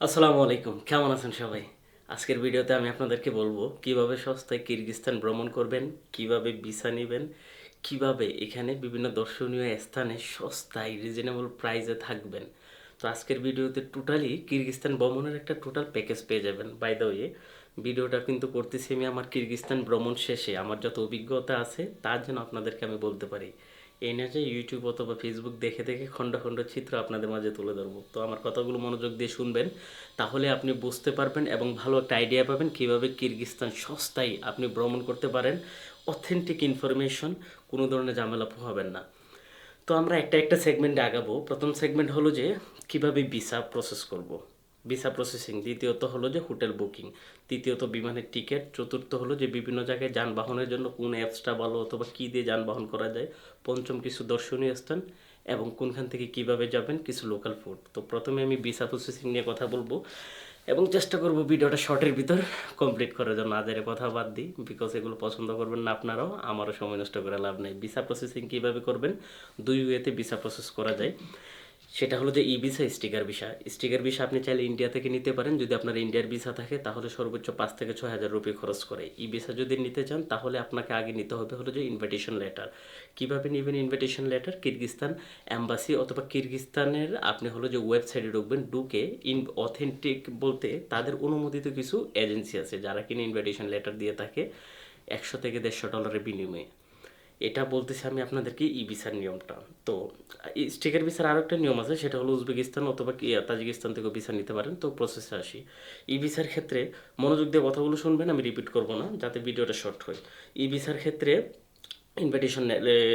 আসসালামু আলাইকুম, কেমন আছেন সবাই? আজকের ভিডিওতে আমি আপনাদেরকে বলব কীভাবে সস্তায় কিরগিস্তান ভ্রমণ করবেন, কীভাবে ভিসা নেবেন, কীভাবে এখানে বিভিন্ন দর্শনীয় স্থানে সস্তায় রিজনেবল প্রাইসে থাকবেন। তো আজকের ভিডিওতে টোটালি কিরগিস্তান ভ্রমণের একটা টোটাল প্যাকেজ পেয়ে যাবেন। বাই দ্য ওয়ে ভিডিওটা কিন্তু করতেছি আমি আমার কিরগিস্তান ভ্রমণ শেষে। আমার যত অভিজ্ঞতা আছে তার জন্য আপনাদেরকে আমি বলতে পারি। এই না যে ইউটিউব অথবা ফেসবুক দেখে দেখে খণ্ড খণ্ড চিত্র আপনাদের মাঝে তুলে ধরবো। তো আমার কথাগুলো মনোযোগ দিয়ে শুনবেন, তাহলে আপনি বুঝতে পারবেন এবং ভালো একটা আইডিয়া পাবেন কীভাবে কিরগিস্তান সস্তায় আপনি ভ্রমণ করতে পারেন। অথেন্টিক ইনফরমেশন কোনো ধরনের ঝামেলা পোহাবেন না। তো আমরা একটা একটা সেগমেন্টে আগাবো। প্রথম সেগমেন্ট হলো যে কীভাবে ভিসা প্রসেস করব। ভিসা প্রসেসিং দ্বিতীয়ত হলো যে হোটেল বুকিং, তৃতীয়ত বিমানের টিকিট, চতুর্থ হলো যে বিভিন্ন জায়গায় যানবাহনের জন্য কোন অ্যাপসটা ভালো অথবা কী দিয়ে যানবাহন করা যায়, পঞ্চম কিছু দর্শনীয় স্থান এবং কোনখান থেকে কীভাবে যাবেন, কিছু লোকাল ফুড তো প্রথমে আমি ভিসা প্রসেসিং নিয়ে কথা বলব এবং চেষ্টা করব ভিডিওটা শর্টের ভিতর কমপ্লিট করার জন্য। আজের কথা বাদ দিই বিকজ এগুলো পছন্দ করবেন না আপনারাও, আমারও সময় নষ্ট করে লাভ নেই। ভিসা প্রসেসিং কীভাবে করবেন? দুই ওয়েতে ভিসা প্রসেস করা যায়। সেটা হলো যে E visa, sticker visa. Sticker visa আপনি চাইলে ইন্ডিয়া থেকে নিতে পারেন। যদি আপনার ইন্ডিয়ার ভিসা থাকে, তাহলে সর্বোচ্চ পাঁচ থেকে ছয় হাজার রুপি খরচ করে। ই ভিসা যদি নিতে চান, তাহলে আপনাকে আগে নিতে হবে হলো যে ইনভিটেশন লেটার কীভাবে নেবেন ইনভিটেশন লেটার কিরগিস্তান অ্যাম্বাসি অথবা কিরগিস্তানের আপনি হলো যে ওয়েবসাইটে ঢুকবেন, ঢুকে ইন অথেন্টিক বলতে তাদের অনুমোদিত কিছু এজেন্সি আছে, যারা কিনা ইনভিটেশন লেটার দিয়ে থাকে একশো থেকে দেড়শো ডলারের বিনিময়ে। এটা বলতেছি আমি আপনাদেরকে ই ভিসার নিয়মটা। তো স্টিকার ভিসার আরও একটা নিয়ম আছে, সেটা হলো উজবেকিস্তান অথবা তাজিকিস্তান থেকে ভিসা নিতে পারেন। তো প্রসেসে আসি। ই ভিসার ক্ষেত্রে মনোযোগ দিয়ে কথাগুলো শুনবেন, আমি রিপিট করব না, যাতে ভিডিওটা শর্ট হয়। ই ভিসার ক্ষেত্রে ইনভিটেশন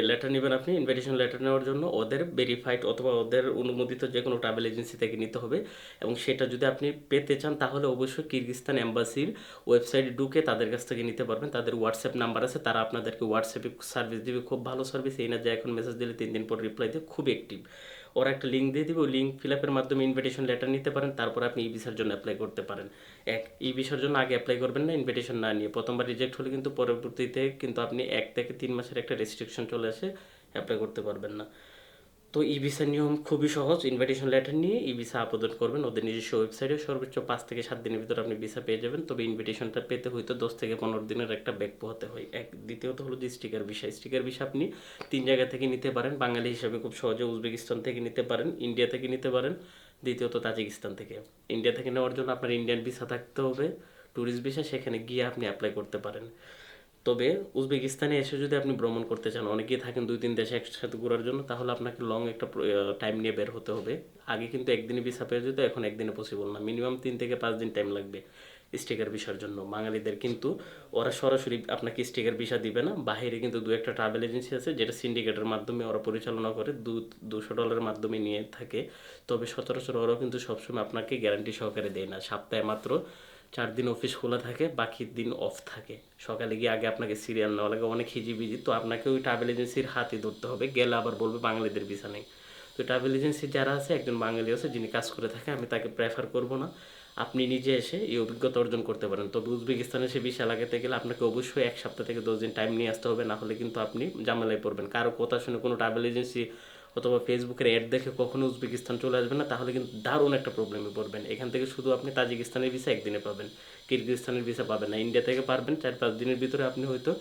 লেটার নেবেন আপনি ইনভিটেশন লেটার নেওয়ার জন্য ওদের ভেরিফাইড অথবা ওদের অনুমোদিত যে কোনো ট্রাভেল এজেন্সি থেকে নিতে হবে এবং সেটা যদি আপনি পেতে চান তাহলে অবশ্যই কিরগিস্তান এম্বাসির ওয়েবসাইটে ঢুকে তাদের কাছ থেকে নিতে পারবেন। তাদের হোয়াটসঅ্যাপ নাম্বার আছে, তারা আপনাদেরকে হোয়াটসঅ্যাপে সার্ভিস দেবে। খুব ভালো সার্ভিস এই না যে এখন মেসেজ দিলে তিন দিন পর রিপ্লাই দিয়ে খুব অ্যাক্টিভ ওরা একটা লিঙ্ক দিয়ে দিবে, ওই লিঙ্ক ফিল আপের মাধ্যমে ইনভিটেশন লেটার নিতে পারেন, তারপর আপনি ই ভিসার জন্য অ্যাপ্লাই করতে পারেন। এক ই ভিসার জন্য আগে অ্যাপ্লাই করবেন না ইনভিটেশন না নিয়ে। প্রথমবার রিজেক্ট হলে কিন্তু পরবর্তীতে কিন্তু আপনি এক থেকে তিন মাসের একটা রেস্ট্রিকশন চলে আসে অ্যাপ্লাই করতে পারবেন না। তো ই ভিসার নিয়ম খুবই সহজ। ইনভিটেশন লেটার নিয়ে ই ভিসা আবেদন করবেন। ওদের নিজস্ব ওয়েবসাইটে সর্বোচ্চ পাঁচ থেকে সাত দিনের ভিতরে আপনি ভিসা পেয়ে যাবেন। তবে ইনভিটেশনটা পেতে হয়তো দশ থেকে পনেরো দিনের একটা ব্যাগ পোহাতে হয়। এক, দ্বিতীয়ত হলো যে স্টিকার ভিসা স্টিকার ভিসা আপনি তিন জায়গা থেকে নিতে পারেন। বাঙালি হিসাবে খুব সহজে উজবেকিস্তান থেকে নিতে পারেন ইন্ডিয়া থেকে নিতে পারেন, দ্বিতীয়ত তাজিকিস্তান থেকে। ইন্ডিয়া থেকে নেওয়ার জন্য আপনার ইন্ডিয়ান ভিসা থাকতে হবে। ট্যুরিস্ট ভিসা সেখানে গিয়ে আপনি অ্যাপ্লাই করতে পারেন। তবে উজবেকিস্তানে এসে যদি আপনি ভ্রমণ করতে চান, অনেকেই থাকেন দুই তিন দেশে একসাথে ঘোরার জন্য, তাহলে আপনাকে লং একটা টাইম নিয়ে বের হতে হবে। আগে কিন্তু একদিনে ভিসা পেয়ে যেত, এখন একদিনে পসিবল না। মিনিমাম তিন থেকে পাঁচ দিন টাইম লাগবে স্টিকার ভিসার জন্য। বাঙালিদের কিন্তু, ওরা সরাসরি আপনাকে স্টিকার ভিসা দিবে না। বাইরে কিন্তু দু একটা ট্রাভেল এজেন্সি আছে, যেটা সিন্ডিকেটের মাধ্যমে ওরা পরিচালনা করে, দু, দুশো ডলারের মাধ্যমে নিয়ে থাকে। তবে সচরাচর ওরাও কিন্তু সবসময় আপনাকে গ্যারান্টি সহকারে দেয় না। সপ্তাহে মাত্র চার দিন অফিস খোলা থাকে, বাকি দিন অফ থাকে। সকালে গিয়ে আগে আপনাকে সিরিয়াল নেওয়া লাগে, অনেক হিজিবিজি। তো আপনাকে ওই ট্রাভেল এজেন্সির হাতে ধরতে হবে, গেলে আবার বলবে বাঙালিদের ভিসা নেই। তো ট্রাভেল এজেন্সি যারা আছে, একজন বাঙালি আছে, যিনি কাজ করে থাকে, আমি তাকে প্রেফার করব না। আপনি নিজে এসে এই অভিজ্ঞতা অর্জন করতে পারেন। তবে উজবেকিস্তানে সে ভিসা লাগাতে গেলে আপনাকে অবশ্যই এক সপ্তাহ থেকে দশ দিন টাইম নিয়ে আসতে হবে, না হলে কিন্তু আপনি জামেলায় পড়বেন। কারও কথা শুনে কোনো ট্রাভেল এজেন্সি অথবা ফেসবুকের অ্যাড দেখে কখনো উজবেকিস্তান চলে আসবেন না, তাহলে কিন্তু দারুণ একটা প্রবলেমে পড়বেন। এখান থেকে শুধু আপনি তাজিকিস্তানের ভিসা একদিনে পাবেন কিরগিস্তানের ভিসা পাবেন না ইন্ডিয়া থেকে পারবেন চার পাঁচ দিনের ভিতরে আপনি হয়তো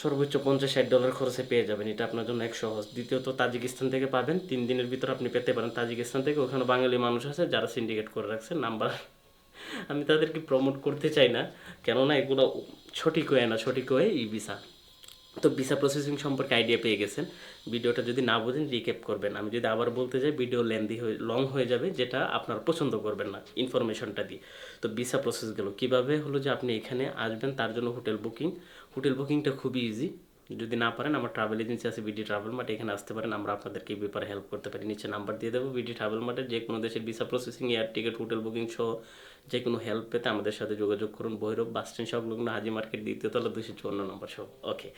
সর্বোচ্চ পঞ্চাশ ষাট ডলার খরচে পেয়ে যাবেন, এটা আপনার জন্য এক সহজ। দ্বিতীয়ত তাজিকিস্তান থেকে পাবেন, তিন দিনের ভিতরে আপনি পেতে পারেন। তাজিকিস্তান থেকে ওখানে বাঙালি মানুষ আছে, যারা সিন্ডিকেট করে রাখছে, নাম্বার আমি তাদেরকে প্রমোট করতে চাই না, কেননা এগুলো সঠিক হয়ে না, সঠিক হয়ে ই ভিসা তো ভিসা প্রসেসিং সম্পর্কে আইডিয়া পেয়ে গেছেন। ভিডিওটা যদি না বোঝেন রিক্যাপ করবেন। আমি যদি আবার বলতে যাই ভিডিও লেন্দি হয়ে লং হয়ে যাবে, যেটা আপনার পছন্দ করবেন না ইনফরমেশনটা দিয়ে। তো ভিসা প্রসেস গেল। কীভাবে হলো যে আপনি এখানে আসবেন, তার জন্য হোটেল বুকিং হোটেল বুকিংটা খুবই ইজি যদি না পারেন, আমার ট্রাভেল এজেন্সি আছে বিডি ট্রাভেল মার্ট এখানে আসতে পারেন, আমরা আপনাদেরকে এই ব্যাপারে হেল্প করতে পারি। নিচে নাম্বার দিয়ে দেবো বিডি ট্রাভেল মার্টে যে কোনো দেশের visa processing air ticket hotel booking সহ যে কোনো হেল্প পেতে আমাদের সাথে যোগাযোগ করুন। ভৈরব বাস স্ট্যান্ড সংলগ্ন হাজি মার্কেট দ্বিতীয়তলা দুশো চুয়ান্ন নম্বর সহ। ওকে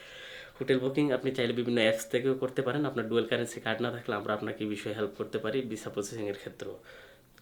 হোটেল বুকিং আপনি চাইলে বিভিন্ন অ্যাপস থেকেও করতে পারেন। আপনার ডুয়েল কারেন্সি কার্ড না থাকলে আমরা আপনাকে এই বিষয়ে হেল্প করতে পারি ভিসা প্রসেসিংয়ের ক্ষেত্রেও।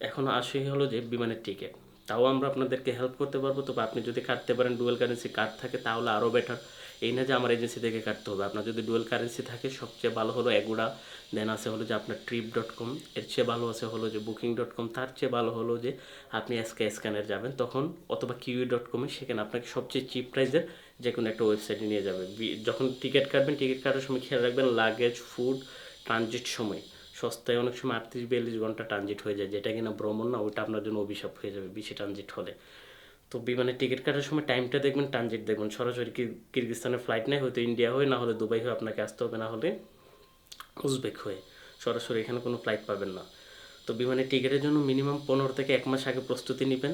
এখন আসে হলো যে বিমানের টিকিট তাও আমরা আপনাদেরকে হেল্প করতে পারব। তবে আপনি যদি কাটতে পারেন ডুয়েল কারেন্সি কার্ড থাকে, তাহলে আরও বেটার এই না যে আমার এজেন্সি থেকে কাটতে হবে। আপনার যদি ডুয়েল কারেন্সি থাকে, সবচেয়ে ভালো হলো এগুড়া দেন আছে হলো যে আপনার ট্রিপ ডট কম এর চেয়ে ভালো আছে হলো যে বুকিং ডট কম তার চেয়ে ভালো হলো যে আপনি এসকে স্ক্যানের যাবেন। তখন অথবা কিউই ডট কমে সেখানে আপনাকে সবচেয়ে চিপ প্রাইসের যে কোনো একটা ওয়েবসাইটে নিয়ে যাবে। যখন টিকিট কাটবেন টিকিট কাটার সময় খেয়াল রাখবেন লাগেজ ফুড ট্রানজিট সময়। সস্তায় অনেক সময় আটত্রিশ, বিয়াল্লিশ ঘণ্টা ট্রানজিট হয়ে যায়। যেটা কিনা ভ্রমণ না, ওইটা আপনার জন্য অভিশাপ হয়ে যাবে, বেশি ট্রানজিট হলে। তো বিমানের টিকিট কাটার সময় টাইমটা দেখবেন ট্রানজিট দেখবেন। সরাসরি কিরগিস্তানের ফ্লাইট নেই হয়তো ইন্ডিয়া হয়ে, না হলে দুবাই হয়ে আপনাকে আসতে হবে, না হলে উজবেক হয়ে। সরাসরি এখানে কোনো ফ্লাইট পাবেন না। তো বিমানের টিকিটের জন্য মিনিমাম পনেরো থেকে এক মাস আগে প্রস্তুতি নেবেন।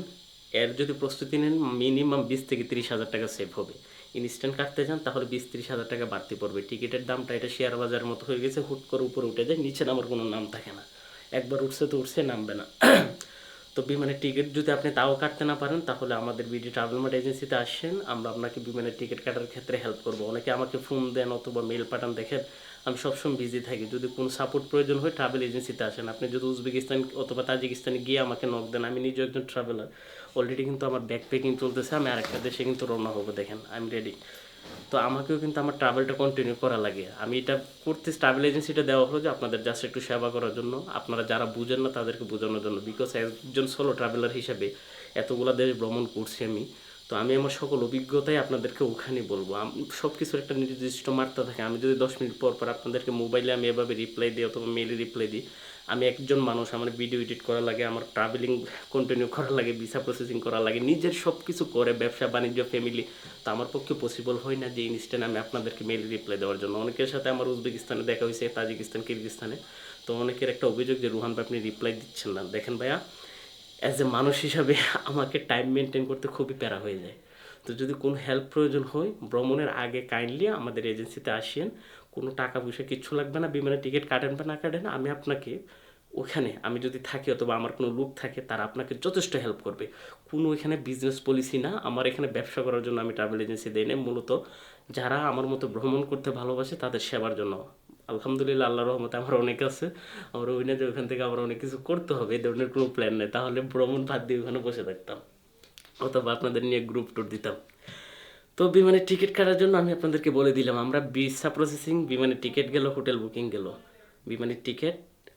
এর যদি প্রস্তুতি নেন মিনিমাম বিশ থেকে তিরিশ হাজার টাকা সেভ হবে। ইনস্ট্যান্ট কাটতে যান, তাহলে বিশ তিরিশ হাজার টাকা বাড়তি পড়বে। টিকিটের দামটা এটা শেয়ার বাজারের মতো হয়ে গেছে, হুট করে উপরে উঠে যায়, নিচে নামার কোনো নাম থাকে না। একবার উঠছে তো উঠছে, নামবে না। তো বিমানের টিকিট যদি আপনি তাও কাটতে না পারেন, তাহলে আমাদের বিডি ট্রাভেল মার্ট এজেন্সিতে আসেন। আমরা আপনাকে বিমানের টিকিট কাটার ক্ষেত্রে হেল্প করব। অনেকে আমাকে ফোন দেন অথবা মেল পাঠান, দেখেন আমি সবসময় বিজি থাকি। যদি কোনো সাপোর্ট প্রয়োজন হয় ট্রাভেল এজেন্সিতে আসেন। আপনি যদি উজবেকিস্তান অথবা তাজিকিস্তানে গিয়ে আমাকে নক দেন, আমি নিজেও একজন ট্রাভেলার অলরেডি কিন্তু আমার ব্যাক প্যাকিং চলতেছে, আমি আরেকটা দেশে কিন্তু রওনা হব, দেখেন আই এম রেডি তো আমাকেও কিন্তু আমার ট্রাভেলটা কন্টিনিউ করা লাগে। আমি এটা করতে ট্রাভেল এজেন্সিটা দেওয়া হলো যে আপনাদের জাস্ট একটু সেবা করার জন্য। আপনারা যারা বুঝেন না তাদেরকে বোঝানোর জন্য। বিকজ একজন সোলো ট্রাভেলার হিসেবে এতগুলো দেশ ভ্রমণ করছি আমি, তো আমি আমার সকল অভিজ্ঞতাই আপনাদেরকে ওখানে বলব। সব কিছুর একটা নির্দিষ্ট মাত্রা থাকে। আমি যদি দশ মিনিট পর পর আপনাদেরকে মোবাইলে আমি এভাবে রিপ্লাই দিই অথবা মেলে রিপ্লাই দিই আমি একজন মানুষ, আমার ভিডিও এডিট করা লাগে, আমার ট্রাভেলিং কন্টিনিউ করা লাগে ভিসা প্রসেসিং করা লাগে, নিজের সব কিছু করে ব্যবসা, বাণিজ্য ফ্যামিলি তো আমার পক্ষে পসিবল হয় না যে ইনস্ট্যান্ট আমি আপনাদেরকে মেল রিপ্লাই দেওয়ার জন্য। অনেকের সাথে আমার উজবেকিস্তানে দেখা হয়েছে, তাজিকিস্তান, কিরগিস্তানে। তো অনেকের একটা অভিযোগ যে, রুহান ভাই, আপনি রিপ্লাই দিচ্ছেন না। দেখেন ভাইয়া অ্যাজ এ মানুষ হিসাবে আমাকে টাইম মেনটেন করতে খুবই প্যারা হয়ে যায়। তো যদি কোনো হেল্প প্রয়োজন হয়, ভ্রমণের আগে কাইন্ডলি আমাদের এজেন্সিতে আসেন। কোনো টাকা পয়সা কিচ্ছু লাগবে না, বিমানের টিকিট কাটেন বা না কাটেন, আমি আপনাকে ওখানে, আমি যদি থাকি অথবা আমার কোনো লোক থাকে, তারা আপনাকে যথেষ্ট হেল্প করবে। কোনো এখানে বিজনেস পলিসি না, আমার এখানে ব্যবসা করার জন্য আমি ট্রাভেল এজেন্সি দেই না মূলত যারা আমার মতো ভ্রমণ করতে ভালোবাসে, তাদের সেবার জন্য। আলহামদুলিল্লাহ আল্লাহ রহমতে আমার অনেক আছে। আমার ওই না যে ওখান থেকে আমার অনেক কিছু করতে হবে, এই ধরনের কোনো প্ল্যান নেই। তাহলে ভ্রমণ বাদ দিয়ে ওখানে বসে থাকতাম। অথবা আপনাদের নিয়ে গ্রুপ ট্যুর দিতাম। তো বিমানের টিকিট কাটার জন্য আমি আপনাদেরকে বলে দিলাম, আমরা ভিসা প্রসেসিং বিমানের টিকিট গেল, হোটেল বুকিং গেল। বিমানের টিকিট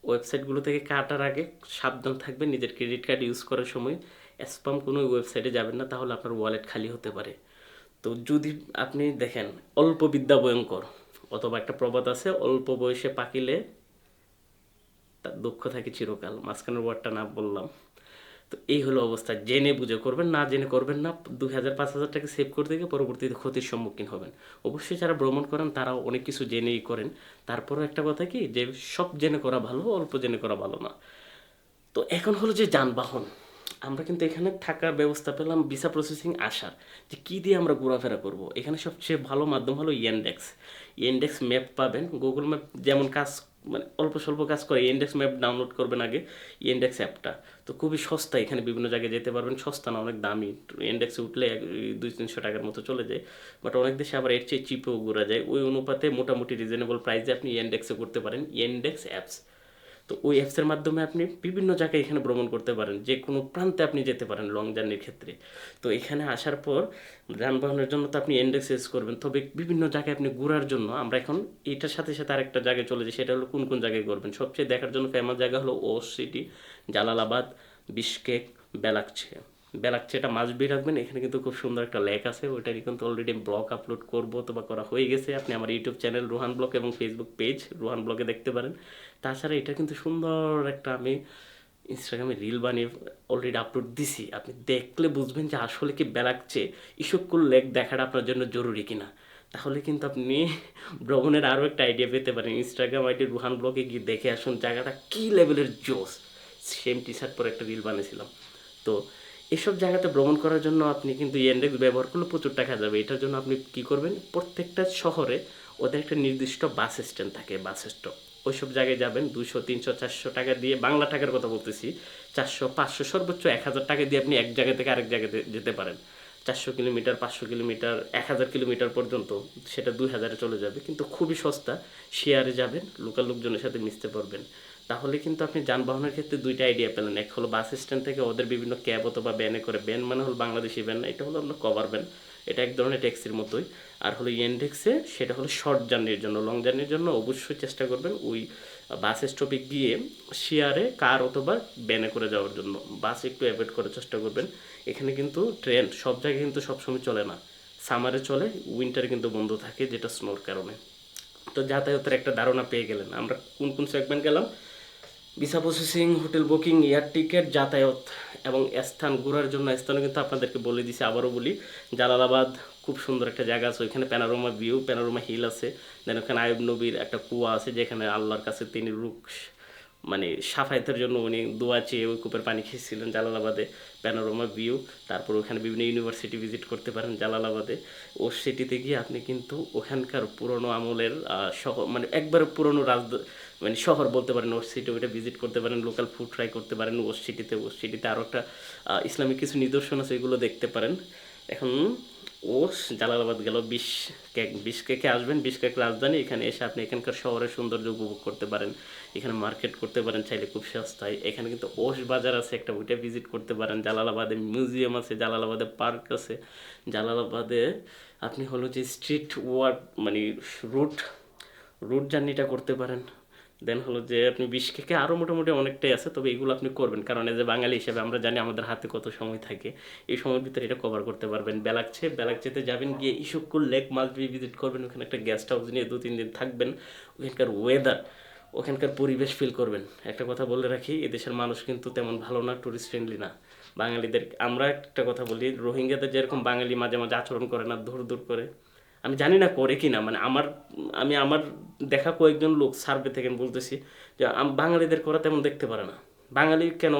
ওয়েবসাইটগুলো থেকে কাটার আগে সাবধান থাকবেন, নিজের ক্রেডিট কার্ড ইউজ করার সময়। স্পাম কোনো ওয়েবসাইটে যাবেন না, তাহলে আপনার ওয়ালেট খালি হতে পারে। তো যদি আপনি দেখেন, অল্প বিদ্যা ভয়ঙ্কর, অথবা একটা প্রবাদ আছে, অল্প বয়সে পাকিলে তার দুঃখ থাকে চিরকাল। মাঝখানের ওয়ার্ডটা না বললাম। তো এই হলো অবস্থা। জেনে বুঝে করবেন, না জেনে করবেন না দু হাজার পাঁচ হাজার টাকা সেভ করতে গিয়ে পরবর্তীতে ক্ষতির সম্মুখীন হবেন। অবশ্যই যারা ভ্রমণ করেন, তারাও অনেক কিছু জেনেই করেন। তারপরও একটা কথা কি, যে সব জেনে করা ভালো, অল্প জেনে করা ভালো না। তো এখন হলো যে যানবাহন। আমরা কিন্তু এখানে থাকার ব্যবস্থা পেলাম ভিসা প্রসেসিং আসার। যে কী দিয়ে আমরা ঘোরাফেরা করব? এখানে সবচেয়ে ভালো মাধ্যম হলো ইয়েন্ডেক্স ইয়েন্ডেক্স ম্যাপ পাবেন গুগল ম্যাপ যেমন কাজ মানে অল্প স্বল্প কাজ করে ইন্ডেক্স ম্যাপ ডাউনলোড করবেন আগে ইন্ডেক্স অ্যাপটা তো খুবই সস্তা, এখানে বিভিন্ন জায়গায় যেতে পারবেন। সস্তা না, অনেক দামি। ইন্ডেক্সে উঠলে দুই তিনশো টাকার মতো চলে যায়। বাট অনেক দেশে আবার এর চেয়ে চিপেও ঘোরা যায়। ওই অনুপাতে মোটামুটি রিজনেবল প্রাইসে আপনি ইন্ডেক্সে করতে পারেন। ইন্ডেক্স অ্যাপস তো ওই অ্যাপসের মাধ্যমে আপনি বিভিন্ন জায়গায় এখানে ভ্রমণ করতে পারেন, যে কোনো প্রান্তে আপনি যেতে পারেন লং জার্নির ক্ষেত্রে। তো এখানে আসার পর যানবাহনের জন্য তো আপনি ইন্ডেক্স ইউজ করবেন, তবে বিভিন্ন জায়গায় আপনি ঘোরার জন্য আমরা এখন এটার সাথে সাথে আরেকটা জায়গায় চলে যাই, সেটা হলো কোন কোন জায়গায় করবেন সবচেয়ে দেখার জন্য ফেমাস জায়গা হলো ও সিটি জালালাবাদ বিশকেক বেলাকছে বেলাকছেটা মাসবি রাখবেন এখানে কিন্তু খুব সুন্দর একটা লেক আছে ওইটারই কিন্তু অলরেডি ব্লগ আপলোড করব, অথবা করা হয়ে গেছে। আপনি আমার ইউটিউব চ্যানেল রোহান ব্লগ এবং ফেসবুক পেজ রোহান ব্লগে দেখতে পারেন। তাছাড়া এটা কিন্তু সুন্দর একটা আমি ইনস্টাগ্রামে রিল বানিয়ে অলরেডি আপলোড দিছি। আপনি দেখলে বুঝবেন যে আসলে কি বেলাকছে ইসবকুল লেক দেখাটা আপনার জন্য জরুরি কিনা। তাহলে কিন্তু আপনি ভ্রমণের আরও একটা আইডিয়া পেতে পারেন। ইনস্টাগ্রাম আইডি রুহান ব্লগে গিয়ে দেখে আসুন, জায়গাটা কী লেভেলের জোস সেম টি শার্ট পরে একটা রিল বানিয়েছিলাম। তো এসব জায়গাতে ভ্রমণ করার জন্য আপনি কিন্তু ইন্ডেক্স ব্যবহার করলে প্রচুর টাকা যাবে। এটার জন্য আপনি কি করবেন? প্রত্যেকটা শহরে ওদের একটা নির্দিষ্ট বাস স্ট্যান্ড থাকে, বাস স্টপ। ওইসব জায়গায় যাবেন দুশো তিনশো, চারশো টাকা দিয়ে, বাংলা টাকার কথা বলতেছি। চারশো, পাঁচশো, সর্বোচ্চ এক হাজার টাকা দিয়ে আপনি এক জায়গা থেকে আরেক জায়গাতে যেতে পারেন। চারশো কিলোমিটার, পাঁচশো কিলোমিটার, এক হাজার কিলোমিটার পর্যন্ত সেটা দুই হাজারে চলে যাবে। কিন্তু খুবই সস্তা, শেয়ারে যাবেন, লোকাল লোকজনের সাথে মিশতে পারবেন। তাহলে কিন্তু আপনি যানবাহনের ক্ষেত্রে দুইটা আইডিয়া পেলেন। এক হলো বাস স্ট্যান্ড থেকে ওদের বিভিন্ন ক্যাব অথবা ব্যানে করে ব্যান মানে হলো বাংলাদেশি ব্যান এটা হলো আপনার কভার ব্যান এটা এক ধরনের ট্যাক্সির মতোই। আর হলো ইয়েন্ডেক্সে সেটা হলো শর্ট জার্নির জন্য। লং জার্নির জন্য অবশ্যই চেষ্টা করবেন ওই বাস স্টপে গিয়ে শেয়ারে কার অথবা ব্যানে করে যাওয়ার জন্য। বাস একটু অ্যাভয়েড করার চেষ্টা করবেন। এখানে কিন্তু ট্রেন সব জায়গায় কিন্তু সবসময় চলে না। সামারে চলে উইন্টারে কিন্তু বন্ধ থাকে, যেটা স্নোর কারণে। তো যাতায়াতের একটা ধারণা পেয়ে গেলেন। আমরা কোন কোন সেগমেন্ট গেলাম? Visa processing, hotel booking, air ticket, যাতায়াত এবং স্থান ঘোরার জন্য স্থানও কিন্তু আপনাদেরকে বলে দিছি, আবারও বলি, জালালাবাদ খুব সুন্দর একটা জায়গা আছে, ওইখানে প্যানারোমা ভিউ প্যানারোমা হিল আছে দেন ওখানে আয়ব নবীর একটা কুয়া আছে, যেখানে আল্লাহর কাছে তিনি রুখ মানে সাফাইতের জন্য উনি দোয়া চেয়ে ওই কূপের পানি খেয়েছিলেন জালালাবাদে প্যানোরামা ভিউ তারপর ওখানে বিভিন্ন ইউনিভার্সিটি ভিজিট করতে পারেন জালালাবাদে, ও সিটিতে গিয়ে আপনি কিন্তু ওখানকার পুরনো আমলের শহর মানে একবার পুরনো রাজ মানে শহর বলতে পারেন, ওর সিটি ওইটা ভিজিট করতে পারেন লোকাল ফুড ট্রাই করতে পারেন, ওর সিটিতে ওর সিটিতে আরও একটা ইসলামিক কিছু নিদর্শন আছে, এগুলো দেখতে পারেন। এখন ও জালালাবাদ গেল বিশ কেক বিশ কেকে আসবেন বিশ কেক রাজধানী, এখানে এসে আপনি এখানকার শহরের সৌন্দর্য উপভোগ করতে পারেন। এখানে মার্কেট করতে পারেন, চাইলে খুব সস্তায়। এখানে কিন্তু ওস বাজার আছে একটা, ওইটা ভিজিট করতে পারেন। জালালাবাদে মিউজিয়াম আছে, জালালাবাদে পার্ক আছে। জালালাবাদে আপনি হলো যে স্ট্রিট ওয়ার্ক মানে রুট রুট জার্নিটা করতে পারেন। দেন হলো যে আপনি বিশ থেকে আরও মোটামুটি অনেকটাই আছে, তবে এগুলো আপনি করবেন। কারণ এই যে বাঙালি হিসেবে আমরা জানি আমাদের হাতে কত সময় থাকে। এই সময়ের ভিতরে এটা কভার করতে পারবেন। বেলাকছে বেলাকছেতে যাবেন গিয়ে ইসুকুল লেক মালদ্বীপ ভিজিট করবেন। ওখানে একটা গেস্ট হাউস নিয়ে দু, তিন দিন থাকবেন। ওখানকার ওয়েদার ওখানকার পরিবেশ ফিল করবেন। একটা কথা বলে রাখি, এদেশের মানুষ কিন্তু তেমন ভালো না টুরিস্ট ফ্রেন্ডলি না। বাঙালিদের, আমরা একটা কথা বলি, রোহিঙ্গাদের যেরকম বাঙালি মাঝে মাঝে আচরণ করে না দূর দূর করে। আমি জানি না করে কি না মানে আমার, আমি আমার দেখা কয়েকজন লোক সার্ভে থেকে বলতেছি যে বাঙালিদের করা তেমন দেখতে পারে না। বাঙালি কেন?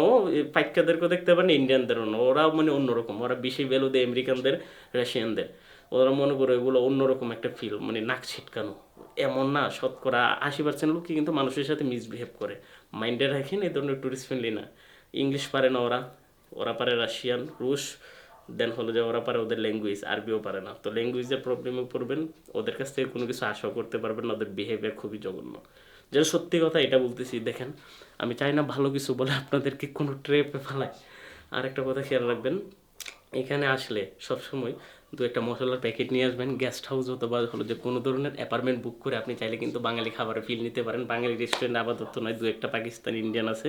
পাইকাদেরকেও দেখতে পারে না, ইন্ডিয়ানদেরও না। ওরাও মানে অন্যরকম, ওরা বেশি ভ্যালু দেয় আমেরিকানদের, রাশিয়ানদের। ওরা মনে করে এগুলো অন্যরকম একটা ফিল মানে নাক ছিটকানো। এমন না, শতকরা আশি পার্সেন্ট লোকই কিন্তু মানুষের সাথে মিসবিহেভ করে। মাইন্ডে রাখেন, এই ধরনের টুরিস্ট ফ্রেন্ডলি না। ইংলিশ পারে না ওরা। ওরা পারে রাশিয়ান, রুশ দেন হলো যে ওরা পারে ওদের ল্যাঙ্গুয়েজ আরবিও পারে না। তো ল্যাঙ্গুয়েজের প্রবলেমে পড়বেন, ওদের কাছ থেকে কোনো কিছু আশাও করতে পারবেন না, ওদের বিহেভিয়ার খুবই জঘন্য। যেটা সত্যি কথা এটা বলতেছি, দেখেন, আমি চাই না ভালো কিছু বলে আপনাদেরকে কোনো ট্রেপে ফেলায় আর একটা কথা খেয়াল রাখবেন, এখানে আসলে সবসময় দু একটা মশলার প্যাকেট নিয়ে আসবেন গেস্ট হাউস অথবা হলো যে কোনো ধরনের অ্যাপার্টমেন্ট বুক করে আপনি চাইলে কিন্তু বাঙালি খাবারের ফিল নিতে পারেন। বাঙালি রেস্টুরেন্ট আপাতত নয়, দু একটা পাকিস্তান ইন্ডিয়ান আছে,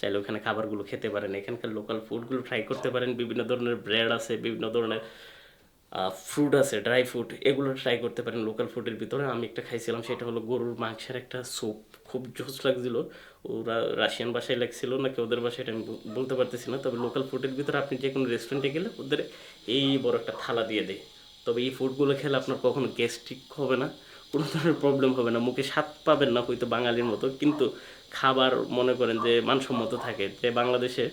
চাইলে ওখানে খাবারগুলো খেতে পারেন। এখানকার লোকাল ফুডগুলো ট্রাই করতে পারেন, বিভিন্ন ধরনের ব্রেড আছে, বিভিন্ন ধরনের ফ্রুট আছে ড্রাই ফ্রুট এগুলো ট্রাই করতে পারেন লোকাল ফুডের ভিতরে। আমি একটা খাইছিলাম, সেটা হলো গরুর মাংসের একটা স্যুপ খুব জোস লাগছিল। ওরা রাশিয়ান ভাষায় লাগছিল নাকি ওদের ভাষায় এটা আমি বলতে পারতেছি না। তবে লোকাল ফুডের ভিতরে আপনি যে কোনো রেস্টুরেন্টে গেলে ওদের এই বড় একটা থালা দিয়ে দেয়। তবে এই ফুডগুলো খেলে আপনার কখনো গ্যাস্ট্রিক হবে না, কোনো ধরনের প্রবলেম হবে না। মুখে স্বাদ পাবেন না হয়তো বাঙালির মতো। কিন্তু খাবার মনে করেন যে মানসম্মত থাকে। যে বাংলাদেশে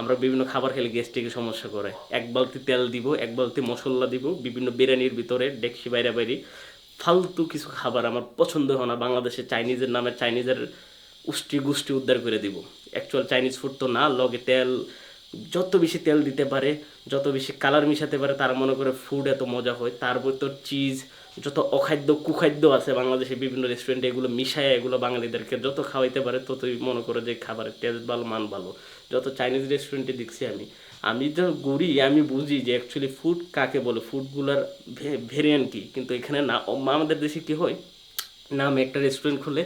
আমরা বিভিন্ন খাবার খেলে গ্যাস্ট্রিকের সমস্যা করে। এক বালতি তেল দিব, এক বালতি মশলা দিব, বিভিন্ন বিরিয়ানির ভিতরে ডেকসি বাইরে বাইরে ফালতু কিছু খাবার আমার পছন্দ হয় না, বাংলাদেশে চাইনিজের নামে চাইনিজের উষ্টি গুষ্টি উদ্ধার করে দিব। অ্যাকচুয়াল চাইনিজ ফুড তো না, লগে তেল, যত বেশি তেল দিতে পারে, যত বেশি কালার মিশাতে পারে, তারা মনে করে ফুড এত মজা হয়। তার তো চিজ যত অখাদ্য, কুখাদ্য আছে বাংলাদেশে বিভিন্ন রেস্টুরেন্টে এগুলো মিশায় এগুলো বাঙালিদেরকে যত খাওয়াইতে পারে, ততই মনে করে যে খাবারের টেস্ট ভালো, মান ভালো। যত চাইনিজ রেস্টুরেন্টে দেখছি আমি আমি তো ঘুরি আমি বুঝি যে অ্যাকচুয়ালি ফুড কাকে বলে? ফুডগুলোর ভেরিয়েন্ট কী? কিন্তু এখানে না আমাদের দেশে কী হয়? নামে একটা রেস্টুরেন্ট খুলে,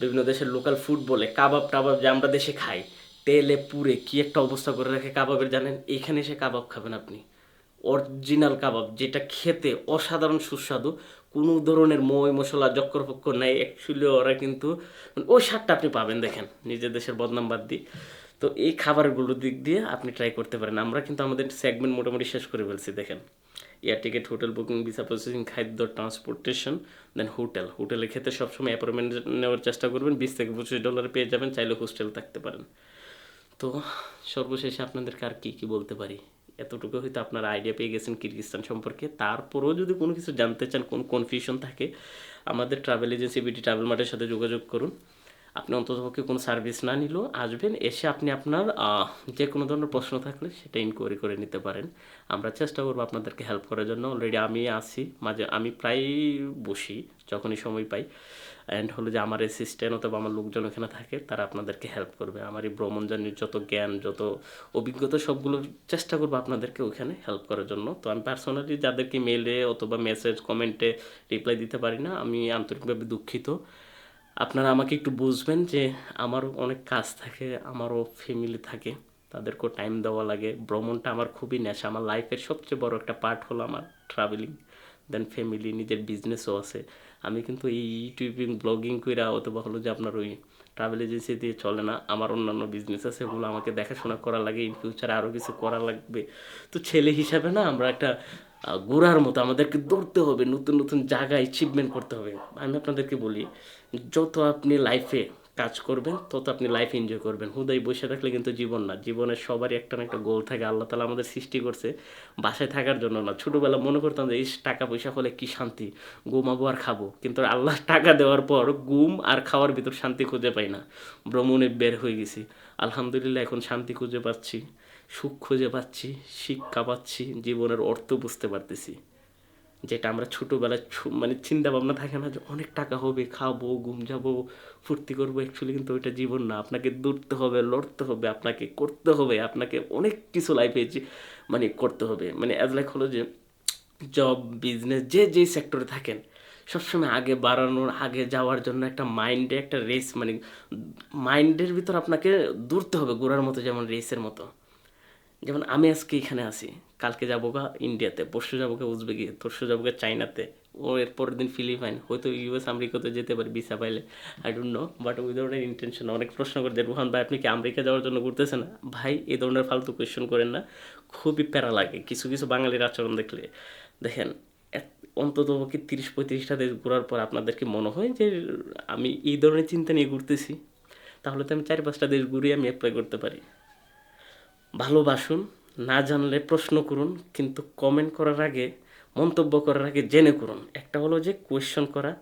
বিভিন্ন দেশের লোকাল ফুড বলে, কাবাব টাবাব যে আমরা দেশে খাই, তেলে পুরে কি একটা অবস্থা করে রাখে কাবাবের জানেন? এখানে এসে কাবাব খাবেন আপনি। অরিজিনাল কাবাব, যেটা খেতে অসাধারণ সুস্বাদু, কোনো ধরনের মই মশলা জক্কর ফক্কর নাই। অ্যাকচুয়ালি ওরা কিন্তু, ওই স্বাদটা আপনি পাবেন, দেখেন। নিজের দেশের বদনাম বাদ দিয়ে। তো এই খাবারগুলোর দিক দিয়ে আপনি ট্রাই করতে পারেন। আমরা কিন্তু আমাদের সেগমেন্ট মোটামুটি শেষ করে ফেলছি, দেখেন। Air ticket hotel booking visa processing খাদ্য ট্রান্সপোর্টেশন দেন হোটেল হোটেলে ক্ষেত্রে সবসময় অ্যাপয়েন্টমেন্ট নেওয়ার চেষ্টা করবেন। বিশ থেকে পঁচিশ ডলার পেয়ে যাবেন, চাইলে হোস্টেল থাকতে পারেন। তো সর্বশেষে আপনাদেরকে আর কী কী বলতে পারি? এতটুকু হয়তো আপনারা আইডিয়া পেয়ে গেছেন কিরগিস্তান সম্পর্কে। তারপরেও যদি কোনো কিছু জানতে চান, কোন কনফিউশন থাকে, আমাদের ট্রাভেল এজেন্সি বিটি ট্রাভেল মার্টের সাথে যোগাযোগ করুন। আপনি অন্ততপক্ষে কোনো সার্ভিস না নিলেও আসবেন, এসে আপনি আপনার যে কোনো ধরনের প্রশ্ন থাকলে সেটা ইনকোয়ারি করে নিতে পারেন। আমরা চেষ্টা করব আপনাদেরকে হেল্প করার জন্য। অলরেডি আমি আসি মাঝে আমি প্রায় বসি, যখনই সময় পাই। অ্যান্ড হলো যে আমার অ্যাসিস্ট্যান্ট অথবা আমার লোকজন ওখানে থাকে, তারা আপনাদেরকে হেল্প করবে। আমার এই ভ্রমণজনিত যত জ্ঞান, যত অভিজ্ঞতা, সবগুলো চেষ্টা করব আপনাদেরকে ওখানে হেল্প করার জন্য। তো আমি পার্সোনালি যাদেরকে মেলে অথবা মেসেজ কমেন্টে রিপ্লাই দিতে পারি না, আমি আন্তরিকভাবে দুঃখিত। আপনারা আমাকে একটু বুঝবেন যে আমারও অনেক কাজ থাকে, আমারও ফ্যামিলি থাকে, তাদেরকেও টাইম দেওয়া লাগে। ভ্রমণটা আমার খুবই নেশা, আমার লাইফের সবচেয়ে বড় একটা পার্ট হলো আমার ট্রাভেলিং দেন ফ্যামিলি নিজের বিজনেসও আছে। আমি কিন্তু এই ইউটিউবিং ব্লগিং কইরা অথবা হলো যে আপনার ওই ট্রাভেল এজেন্সি দিয়ে চলে না, আমার অন্যান্য বিজনেস আছে ওগুলো আমাকে দেখাশোনা করা লাগে ইন ফিউচারে আরও কিছু করা লাগবে। তো ছেলে হিসাবে না আমরা একটা ঘোরার মতো আমাদেরকে দৌড়তে হবে, নতুন নতুন জায়গায় অ্যাচিভমেন্ট করতে হবে। আমি আপনাদেরকে বলি যত আপনি লাইফে কাজ করবেন, তত আপনি লাইফ এনজয় করবেন। হুদাই বসে থাকলে কিন্তু জীবন না। জীবনের সবারই একটা না একটা গোল থাকে। আল্লাহ তালা আমাদের সৃষ্টি করছে বাসায় থাকার জন্য না। ছোটোবেলা মনে করতাম যে এই টাকা পয়সা হলে কি শান্তি? ঘুমাবো আর খাব। কিন্তু আল্লাহ টাকা দেওয়ার পর ঘুম আর খাওয়ার ভিতর শান্তি খুঁজে পাই না। ভ্রমণে বের হয়ে গেছি। আলহামদুলিল্লাহ, এখন শান্তি খুঁজে পাচ্ছি, সুখ খুঁজে পাচ্ছি, শিক্ষা পাচ্ছি, জীবনের অর্থ বুঝতে পারতেছি। যেটা আমরা ছোটোবেলায় মানে চিন্তা ভাবনা থাকে না যে অনেক টাকা হবে, খাব, ঘুম যাব, ফুর্তি করব। অ্যাকচুয়ালি কিন্তু ওইটা জীবন না। আপনাকে দৌড়তে হবে, লড়তে হবে, আপনাকে করতে হবে, আপনাকে অনেক কিছু লাইফে মানে করতে হবে। মানে অ্যাজ লাইক হলো যে জব বিজনেস যে যেই সেক্টরে থাকেন, সবসময় আগে বাড়ানোর, আগে যাওয়ার জন্য একটা মাইন্ডে একটা রেস মানে মাইন্ডের ভিতর আপনাকে দৌড়তে হবে, ঘোরার মতো যেমন রেসের মতো। যেমন আমি আজকে এখানে আছি। কালকে যাব গা ইন্ডিয়াতে পরশু যাব গা উজবেকি তরশু যাব গা চাইনাতে ও এর পরের দিন ফিলিপাইন হয়তো ইউএস আমেরিকাতে যেতে পারি ভিসা পাইলে। আই ডোন্ট নো বাট ওই ধরনের ইন্টেনশন অনেক প্রশ্ন করে যে রুহান ভাই, আপনি কি আমেরিকা যাওয়ার জন্য ঘুরতেছেন? ভাই এই ধরনের ফালতু কোয়েশ্চেন করেন না। খুবই প্যারা লাগে, কিছু কিছু বাঙালির আচরণ দেখলে। দেখেন অন্তত কি তিরিশ, পঁয়ত্রিশটা দেশ ঘোরার পর আপনাদের কি মনে হয় যে আমি এই ধরনের চিন্তা নিয়ে ঘুরতেছি। তাহলে তো আমি চার পাঁচটা দেশ ঘুরিয়ে আমি অ্যাপ্লাই করতে পারি। ভালোবাসুন না জানলে প্রশ্ন করুন, কিন্তু কমেন্ট করার আগে, মন্তব্য করার আগে জেনে করুন। একটা হলো যে কোয়েশ্চন করা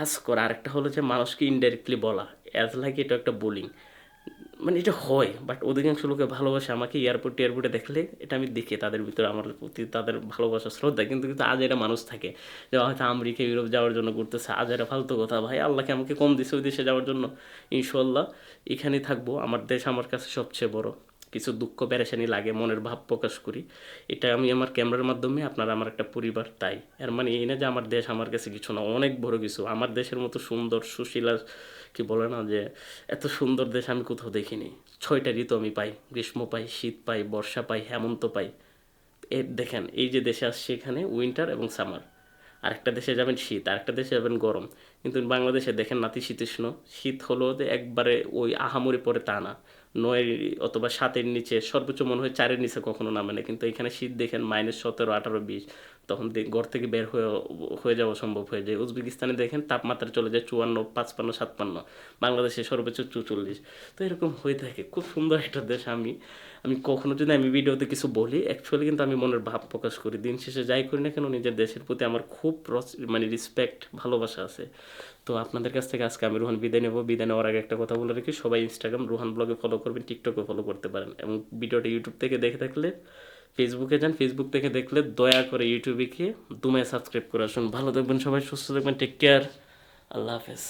আজ করা আর একটা হলো যে মানুষকে ইনডাইরেক্টলি বলা। অ্যাজ লাইক এটা একটা বোলিং মানে এটা হয় বাট অধিকাংশ লোকে ভালোবাসে আমাকে এয়ারপোর্ট এয়ারপোর্টে দেখলে এটা আমি দেখি, তাদের ভিতরে আমার প্রতি তাদের ভালোবাসা, শ্রদ্ধা। কিন্তু কিন্তু আজ এটা মানুষ থাকে যে হয়তো আমেরিকা, ইউরোপ যাওয়ার জন্য ঘুরতেছে, আজ এরা ফালতু কথা। ভাই, আল্লাহকে আমাকে কম দিছে ওই দেশে যাওয়ার জন্য। ইনশাল্লাহ এখানেই থাকব। আমার দেশ আমার কাছে সবচেয়ে বড়। কিছু দুঃখ পেরেশানি লাগে, মনের ভাব প্রকাশ করি। এটা আমি আমার ক্যামেরার মাধ্যমে আপনারা আমার একটা পরিবার, তাই। এর মানে এই না যে আমার দেশ আমার কাছে কিছু না, অনেক বড় কিছু। আমার দেশের মতো সুন্দর সুশীলা কি বলে না যে, এত সুন্দর দেশ আমি কোথাও দেখিনি। ছয়টা ঋতু আমি পাই। গ্রীষ্ম পাই, শীত পাই, বর্ষা পাই, হেমন্ত পাই। এর দেখেন, এই যে দেশে আসছে এখানে উইন্টার এবং সামার আরেকটা দেশে যাবেন শীত, আরেকটা দেশে যাবেন গরম। কিন্তু বাংলাদেশে দেখেন নাতিশীতোষ্ণ শীত হলো যে একবারে ওই আহামরি পরে তা না। নয় অথবা সাতের নিচে, সর্বোচ্চ মনে হয় চারের নিচে কখনো নামে না। কিন্তু এখানে শীত দেখেন, মাইনাস সতেরো, আঠারো, বিশ, তখন ঘর থেকে বের হয়ে হয়ে যাওয়া সম্ভব হয়ে যায়। উজবেকিস্তানে দেখেন তাপমাত্রা চলে যায় চুয়ান্ন, পাঁচপান্ন, সাতপান্ন বাংলাদেশে সর্বোচ্চ চুচল্লিশ। তো এরকম হয়ে থাকে, খুব সুন্দর একটা দেশ আমি। আমি কখনো যদি আমি ভিডিওতে কিছু বলি অ্যাকচুয়ালি কিন্তু আমি মনের ভাব প্রকাশ করি। দিন শেষে যাই করি না কেন, নিজের দেশের প্রতি আমার খুব মানে রেসপেক্ট ভালোবাসা আছে। তো আপনাদের কাছ থেকে আজকে আমি রোহান বিদায় নেব। বিদায় নেওয়ার আগে একটা কথা বলে রাখি, সবাই ইনস্টাগ্রাম রোহান ব্লগে ফলো করবেন টিকটকে ফলো করতে পারেন এবং ভিডিওটা ইউটিউব থেকে দেখে থাকলে ফেসবুকে যান ফেসবুক থেকে দেখলে দয়া করে ইউটিউবে গিয়ে দুমায় সাবস্ক্রাইব করে আসুন। ভালো থাকবেন সবাই, সুস্থ থাকবেন টেক কেয়ার আল্লাহ হাফেজ।